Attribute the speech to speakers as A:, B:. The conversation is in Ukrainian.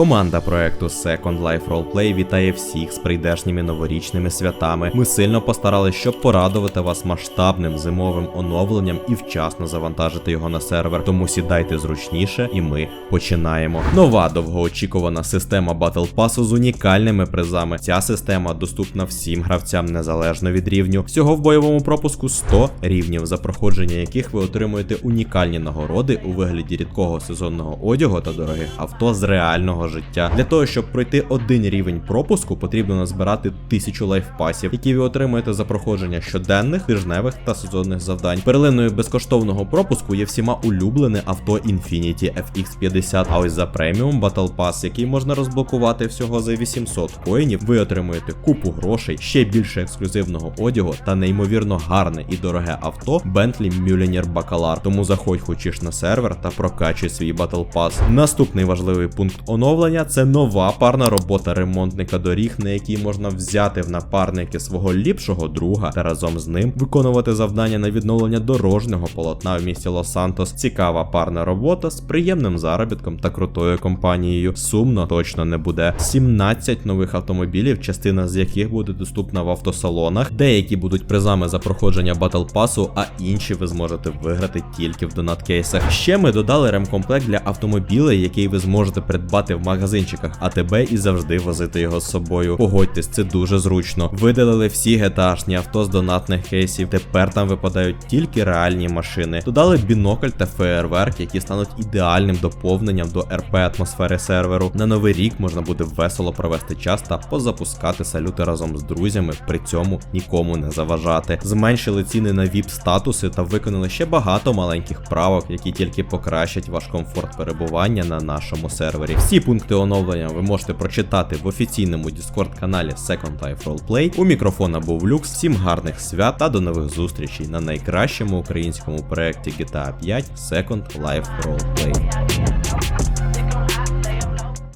A: Команда проекту Second Life Roleplay вітає всіх з прийдешніми новорічними святами. Ми сильно постарались, щоб порадувати вас масштабним зимовим оновленням і вчасно завантажити його на сервер. Тому сідайте зручніше, і ми починаємо. Нова довгоочікувана система Battle Pass з унікальними призами. Ця система доступна всім гравцям незалежно від рівню. Всього в бойовому пропуску 100 рівнів, за проходження яких ви отримуєте унікальні нагороди у вигляді рідкого сезонного одягу та дорогих авто з реального життя. Для того, щоб пройти один рівень пропуску, потрібно назбирати тисячу лайфпасів, які ви отримуєте за проходження щоденних, тижневих та сезонних завдань. Перлиною безкоштовного пропуску є всіма улюблене авто Infiniti FX50. А ось за преміум Battle Pass, який можна розблокувати всього за 800 коїнів, ви отримуєте купу грошей, ще більше ексклюзивного одягу та неймовірно гарне і дороге авто Bentley Mulliner Bacalar. Тому заходь хочеш на сервер та прокачуй свій Battle Pass. Наступний важливий пункт оновлення це нова парна робота ремонтника доріг, на якій можна взяти в напарники свого ліпшого друга та разом з ним виконувати завдання на відновлення дорожнього полотна в місті Лос-Сантос. Цікава парна робота з приємним заробітком та крутою компанією. Сумно точно не буде. 17 нових автомобілів, частина з яких буде доступна в автосалонах. Деякі будуть призами за проходження Battle Pass, а інші ви зможете виграти тільки в донаткейсах. Ще ми додали ремкомплект для автомобілей, який ви зможете придбати в магазинчиках АТБ і завжди возити його з собою. Погодьтесь, це дуже зручно. Видалили всі GTA-шні авто з донатних кейсів. Тепер там випадають тільки реальні машини. Додали бінокль та феєрверк, які стануть ідеальним доповненням до РП атмосфери серверу. На новий рік можна буде весело провести час та позапускати салюти разом з друзями, при цьому нікому не заважати. Зменшили ціни на vip статуси та виконали ще багато маленьких правок, які тільки покращать ваш комфорт перебування на нашому сервері. Всі пункти оновлення ви можете прочитати в офіційному Discord каналі Second Life Roleplay. У мікрофона був Люкс. Всім гарних свят та до нових зустрічей на найкращому українському проєкті GTA 5 Second Life Roleplay.